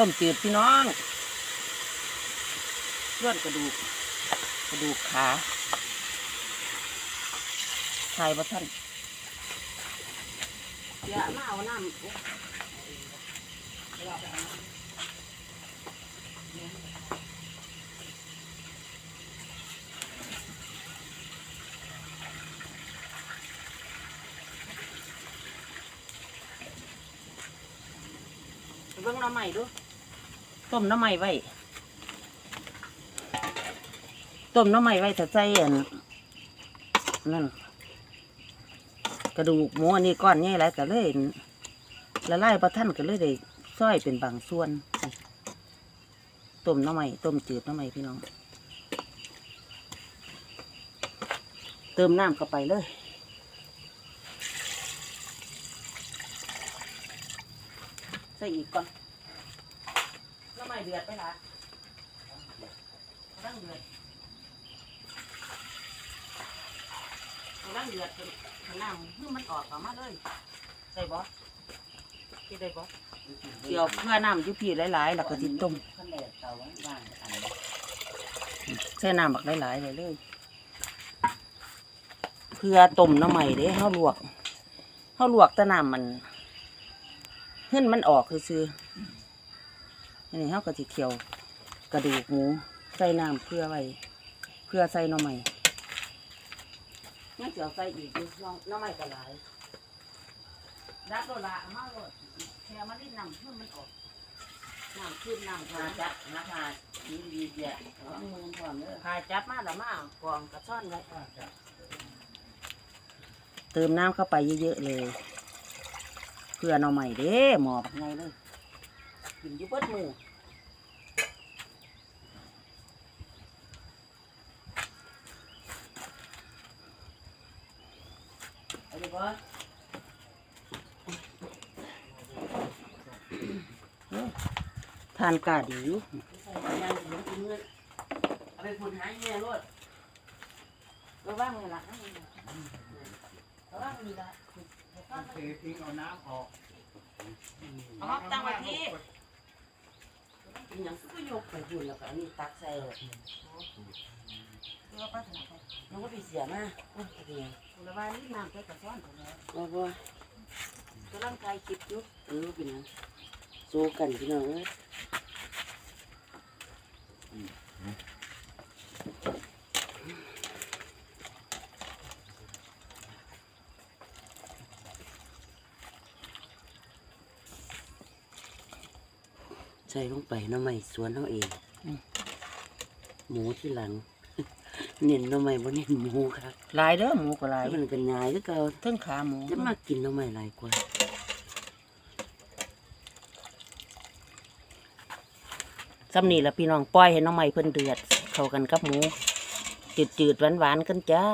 ต้มจืดพี่น้องส่วนกระดูก กระดูกขาไทยบ่ท่านเยวมาเอาน้ำโอ๊ะเดี๋ยวเอาเอาน้ำเบิ่งน้ำใหม่ดู ต้มน้ำใหม่ไว้ต้มน้ำใหม่ไว้ถ้าใส่อันนั่นกระดูกหมูอันนี้ก้อนใหญ่หลายก็เลยละลายประท่านก็เลยได้ซอยเป็นบางส่วนต้มน้ำใหม่ต้มจืดน้ำใหม่พี่น้อง เติมน้ำเข้าไปเลยใส่อีกก่อน หน้ำใหม่เดือดไปละตั้งเดือดตั้งเดือดจนข้างน้ำเมื่อมันออกออกมาเลยใส่บ่ที่ได้บ่เดี๋ยวเพื่อน้ำยุพีหลายๆแล้วก็ติต้มขั้นแรกเตาบ้นอันนี้ใส่น้ำบักหลายๆเลยเลยเพื่อต้มน้ำใหม่เด้เฮาลวกเฮาลวกแต่น้ำมันเ hin นมันออกคือซื้อ อันนี้เฮาก็สิเคี่ยวกระดูกหมูใส่น้ำเพื่อไว้เพื่อใส่หน้ำใหม่งั้นสิเอาใส่อีกอยู่น้ำน้ำใหม่ก็หลายรักโดละเอามาโลดแค่มาลิ้นน้ำเพื่อมันออกน้ำขึ้นน้ำมาพาจัดนะคะนี่ดีเดียเอามือพร้อมเด้อพาจับมาแล้วมากองกระซ่อนไว้เติมน้ำเข้าไปเยอะๆเลย เพื่อเอาใหม่เด้หมอบักไงเลย กินอยุบเบิดหมูเอาดีบ่เอ้ยทานกาดีอยู่ใส่ยางเหลืองกินเงินเอาไปพุ่นหายแม่รถระว่างเลยล่ะระว่างนี่ละเททิ้งเอาน้ำออกเอามาตั้งไว้ที่ กินหยังก็ยกไปพุ่นแล้วก็อันนี้ตักใส่รถเพื่อพัฒนาไปน้องก็ไปเสียมาโอ้ยเดียวระว่างนี่น้ำไปกระซ้อนไปแล้วบ่บ่กำลังกายคิดอยู่เออเป็นหยังสู้กันพี่น้องเอ้ย ใส่ลงไปหน้ำใหม่สวนเขาเองหมูที่หลัง เน้นหน้ำใหม่บ่เน้นหมูครับลายเด้อหมูก็ลายถ้ามันเป็นงายก็เก่าเทั้งขาหมูจะมากินหน้ำใหม่หลายกว่าซ้ำนี่ละพี่น้องปล่อยให้น้องใหม่เพิ่นเดือด เข้ากันกับหมูจืดๆหวานๆกันจ้า